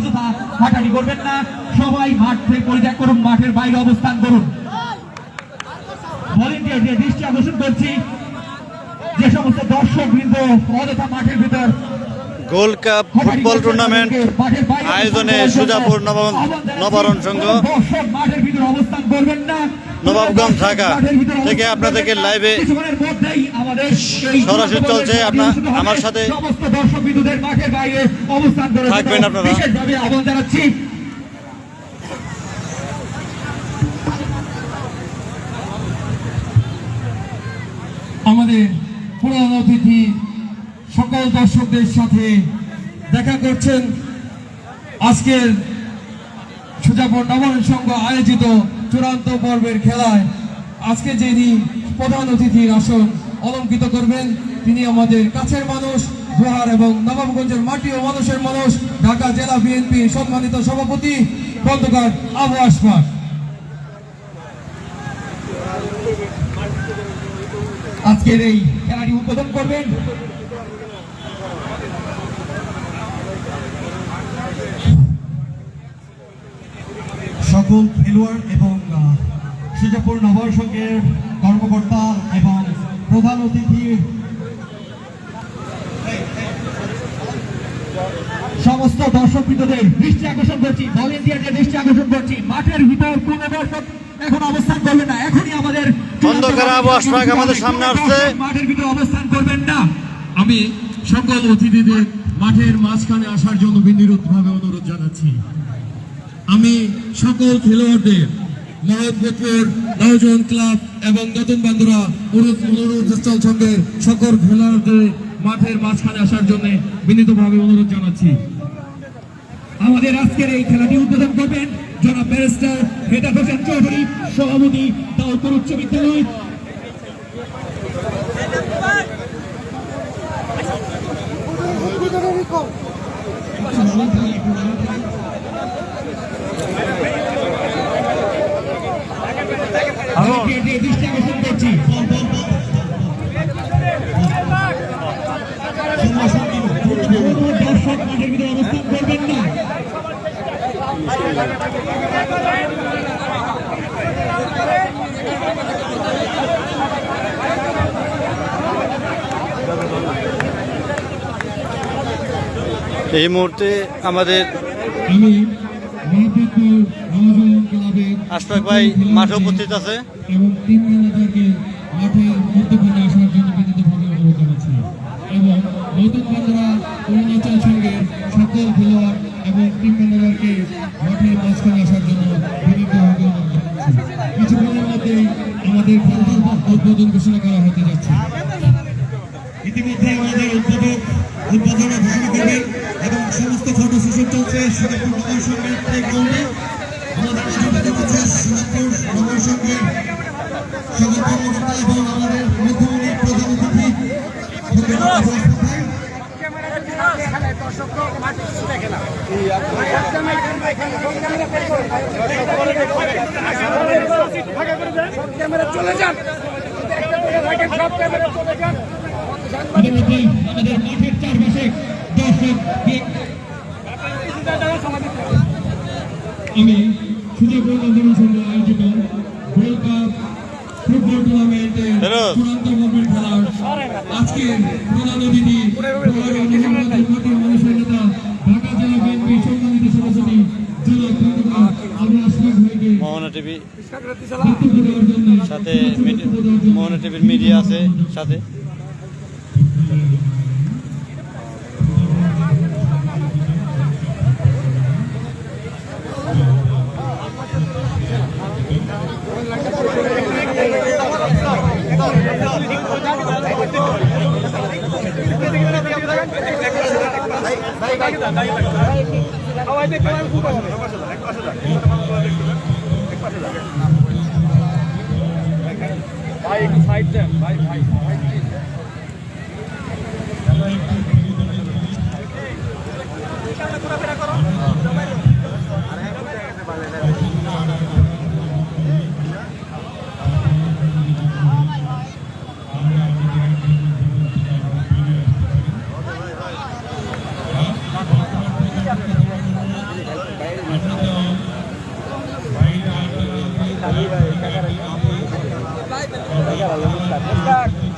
অযথা হাঁটাহাঁটি করবেন না। সবাই মাঠ থেকে পরিত্যাগ করুন মাঠের বাইরে অবস্থান করুন। ভলেন্টিয়ারদের দৃষ্টি আকর্ষণ করছি। যে সমস্ত দর্শক বৃন্দ অযথা মাঠের ভিতর গোল্ড কাপ ফুটবল টুর্নামেন্ট আয়োজনে সুজাপুর নবরণ নবারণ সংঘ। মাঠের ভিতর অবস্থান করবেন না। নবাবগঞ্জ, ঢাকা থেকে আপনাদেরকে লাইভে সরাসরি চলছে। আপনা- আমার সাথে থাকবেন আপনারা। আমাদের প্রধান অতিথি সকল দর্শকদের সাথে দেখা করছেন আজকের সুজাপুর নবায়ন সংঘ আয়োজিত চূড়ান্ত পর্বের খেলায় আজকে যিনি প্রধান অতিথির আসন অলঙ্কিত করবেন, তিনি আমাদের কাছের মানুষ জোহার এবং নবাবগঞ্জের মাটি ও মানুষের মানুষ, ঢাকা জেলা বিএনপি সম্মানিত সভাপতি খন্দকার আবু আসফাক আজকের এই খেলাটি উদ্বোধন করবেন। সকল খেলোয়াড় এবং সুজাপুর নগর সংঘের কর্মকর্তা এবং প্রধান অতিথি। সমস্ত দর্শক বৃন্দদের দৃষ্টি আকর্ষণ করছি ভলেন্টিয়ারদের দৃষ্টি আকর্ষণ করছি। মাঠের ভিতর কোন দর্শক এখন অবস্থান করবেন না এখনই আমাদের আমাদের সামনে আসছে। মাঠের ভিতর অবস্থান করবেন না। আমি সকল অতিথিদের মাঠের মাঝখানে আসার জন্য বিনিরুদ্ধভাবে অনুরোধ জানাচ্ছি। আমি সকল খেলোয়াড়দের মোহাম্মদপুর নয়জন ক্লাব এবং নতুন বান্ধুরা অনুরোধ স্থল সংঘের সকল খেলোয়াড়দের মাঠের মাঝখানে আসার জন্য বিনীতভাবে অনুরোধ জানাচ্ছি। আমাদের আজকের এই খেলাটি উদ্বোধন করবেন জনাব ব্যারিস্টার হেটা হোসেন চৌধুরী, সভাপতি দাউদপুর উচ্চ বিদ্যালয় ভলেন্টিয়ারদের দৃষ্টি আকর্ষণ করছি কোনো দর্শক মাঠের ভিতরে অবস্থান করবেন না এই মুহূর্তে আমাদের আশফাক ভাই মাঠে উপস্থিত আছে। এবং তিন প্লেগ্রাউন্ডে আমাদের সামনে হচ্ছে সুজাপুর নগর সকল কর্মকর্তা এবং আমাদের মধ্যমণি প্রধান অতিথি। চলে যান মাঠের চারপাশে দর্শক আমি সুজাপুর সংঘ আয়োজিত গোল্ড কাপ ফুটবল টুর্নামেন্টের। চূড়ান্ত পর্বের খেলার আজকের প্রধান অতিথি প্রধান মাটির মানুষের নেতা ঢাকা জেলা বিএনপি সম্মানিত সভাপতি জেলা খন্দকার আবু আসফাক ভাইকে মোহনা টিভি সাথে মোহনা টিভির মিডিয়া আছে সাথে ভাই সাইড দেন ভাই ভাই এই Gracias.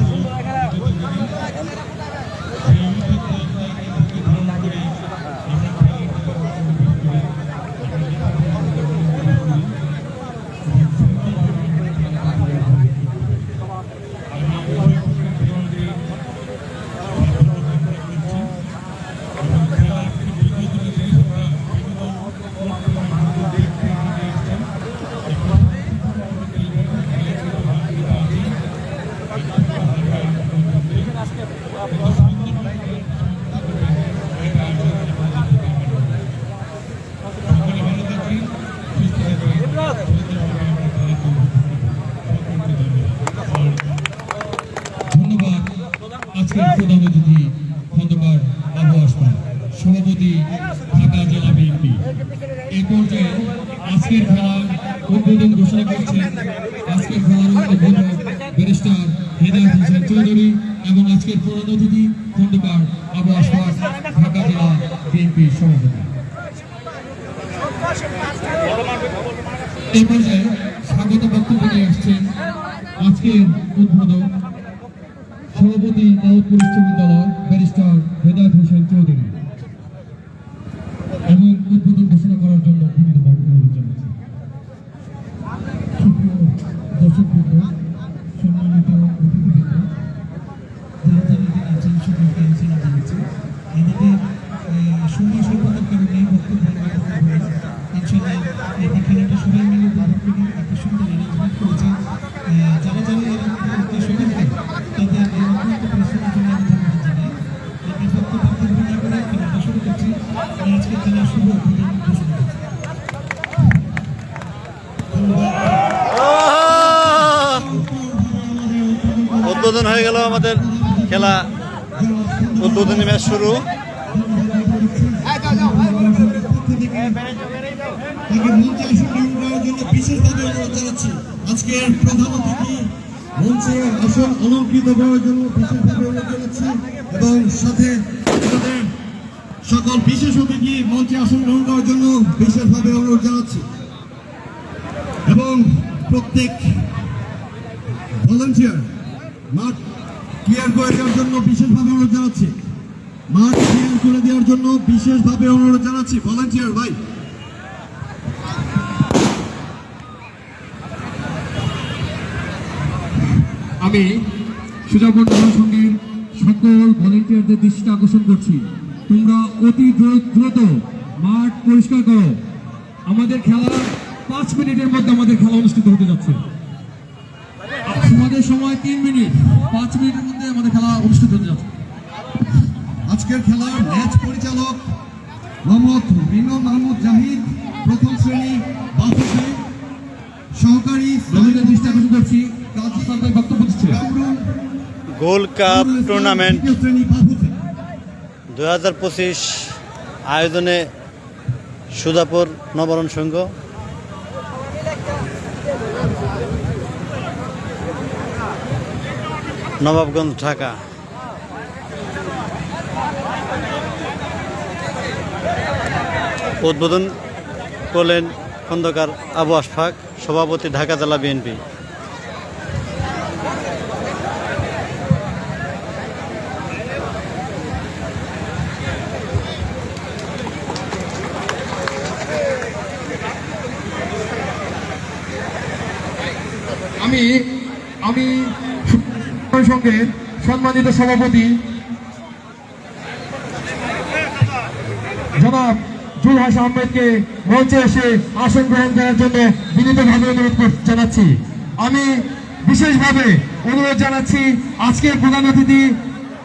খেলার ব্যারিস্টার হেদায়ত হোসেন চৌধুরী এবং আজকের প্রধান অতিথি খন্দকার আবু ঢাকা জেলা বিএনপির সভাপতি এই পর্যায়ে স্বাগত বক্তব্য নিয়ে আসছেন আজকের উদ্বোধক সভাপতি দাউদপুর উচ্চ বিদ্যালয় ব্যারিস্টার হেদায়ত হোসেন চৌধুরী আমাদের খেলা উদ্বোধনী ম্যাচ শুরু। বিশেষভাবে আজকের প্রধান আসন জন্য বিশেষভাবে এবং সাথে সকল বিশেষ অতিথি মঞ্চে আসন গ্রহণ করার জন্য বিশেষভাবে অনুরোধ জানাচ্ছি এবং প্রত্যেক ভলান্টিয়ার মাঠ ক্লিয়ার করে দেওয়ার জন্য বিশেষভাবে অনুরোধ জানাচ্ছি। মাঠ ক্লিয়ার করে দেওয়ার জন্য বিশেষভাবে অনুরোধ জানাচ্ছি। ভলান্টিয়ার ভাই। আমি সুজাপুর মহাসংঘের সকল ভলেন্টিয়ারদের দৃষ্টি আকর্ষণ করছি। তোমরা অতি দ্রু- দ্রুত মাঠ পরিষ্কার করো। আমাদের খেলা পাঁচ মিনিটের মধ্যে আমাদের খেলা অনুষ্ঠিত হতে যাচ্ছে। আমাদের সময় তিন মিনিট পাঁচ মিনিটের মধ্যে আমাদের খেলা অনুষ্ঠিত হতে যাচ্ছে। আজকের খেলার ম্যাচ পরিচালক মোহাম্মদ রিনো মাহমুদ জাহিদ প্রথম শ্রেণি বাফুফে সহকারী আমাদের দৃষ্টি আকর্ষণ করছি বক্তব্য দিচ্ছে। Gold cup tournament. শ্রেণি দু হাজার পঁচিশ আয়োজনে সুজাপুর নবরণ সংঘ। নবাবগঞ্জ ঢাকা। উদ্বোধন করলেন খন্দকার আবু আশফাক সভাপতি ঢাকা জেলা বিএনপি। আমি আমি সঙ্গে সম্মানিত সভাপতি জনাব জুলহাস আহমেদকে মঞ্চে এসে আসন গ্রহণ করার জন্য বিনীতভাবে অনুরোধ জানাচ্ছি। আমি বিশেষভাবে অনুরোধ জানাচ্ছি, আজকের প্রধান অতিথি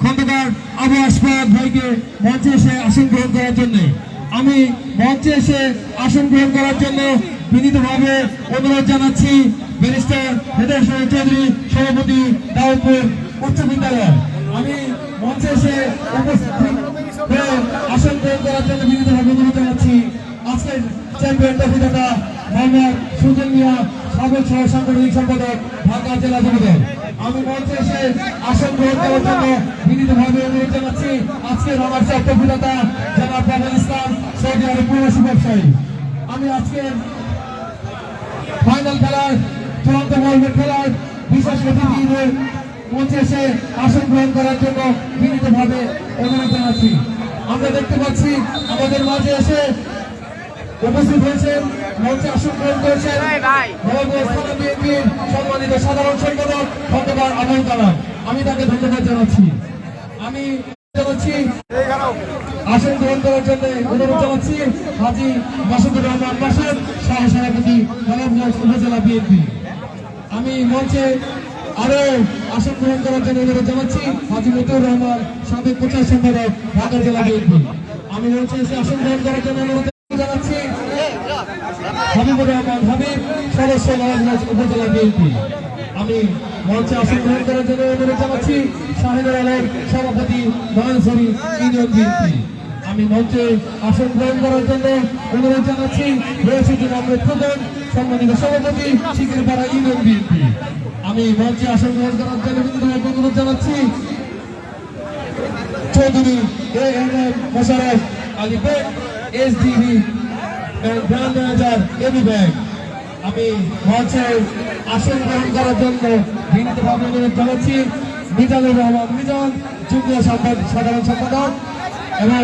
খন্দকার আবু আসফাক ভাইকে মঞ্চে এসে আসন গ্রহণ করার জন্য। আমি মঞ্চে এসে আসন গ্রহণ করার জন্য বিনীতভাবে অনুরোধ জানাচ্ছি, ব্যারিস্টার হেদার চৌধুরী, সভাপতি দাউদপুর উচ্চ বিদ্যালয় আমি মঞ্চে এসে উপস্থিত। আসন গ্রহণ করার জন্য বিনীতভাবে অনুরোধ জানাচ্ছি। আজকের চ্যাম্পিয়ন ট্রফি দাতা মোহাম্মদ সুজন মিয়া সাবেক সহ সাংগঠনিক সম্পাদক ঢাকা জেলা যুবদল আমি মঞ্চে এসে আসন গ্রহণ করার জন্য বিনীতভাবে অনুরোধ জানাচ্ছি। আজকের আমার ট্রফি দাতা জনাব বাবুল ইসলাম, সৌদি আরব প্রবাসী ব্যবসায়ী আমি আজকের ফাইনাল খেলার চূড়ান্ত পর্বের খেলার বিশেষ অতিথিদের মঞ্চে এসে আসন গ্রহণ করার জন্য বিনীতভাবে অনুরোধ জানাচ্ছি। আমরা দেখতে পাচ্ছি আমাদের মাঝে এসে উপস্থিত হয়েছেন মঞ্চে আসন গ্রহণ করেছেন সম্মানিত সাধারণ সম্পাদক খন্দকার আবুল কালাম। আমি তাকে ধন্যবাদ জানাচ্ছি। আমি জানাচ্ছি আসন গ্রহণ করার জন্য অনুরোধ জানাচ্ছি হাজি মাসুদুর রহমান মাসুদ সহ সভাপতি উপজেলা বিএনপি। আমি মঞ্চে আরও আসন গ্রহণ করার জন্য অনুরোধ জানাচ্ছি। হাজি মতিউর রহমান, সাবেক প্রচার সম্পাদক, ঢাকা জেলা বিএনপি। আমি বলছি আসন গ্রহণ করার জন্য অনুরোধ জানাচ্ছি। হাবিবুর রহমান, হাবিব, সদস্য নবাবগঞ্জ উপজেলা বিএনপি। আমি মঞ্চে আসন গ্রহণ করার জন্য অনুরোধ জানাচ্ছি। শাহিনুর আলম, সভাপতি নয়নসরি ইউনিয়ন বিএনপি। আমি মঞ্চে আসন গ্রহণ করার জন্য অনুরোধ জানাচ্ছি। রয়েছে জনাবের প্রধান সম্মানিত সভাপতি শিখেরপাড়া ইউনিয়ন বিএনপি। আমি মঞ্চে আসন গ্রহণ করার জন্য বিনীতভাবে অনুরোধ জানাচ্ছি। Chowdhury A N M Mosharraf Ali Baig S DB brand manager AB bag. আমি মঞ্চে আসন গ্রহণ করার জন্য বিনীতভাবে অনুরোধ জানাচ্ছি। মিজানুর রহমান মিজান, যুগ্ম সাধারণ সম্পাদক এবং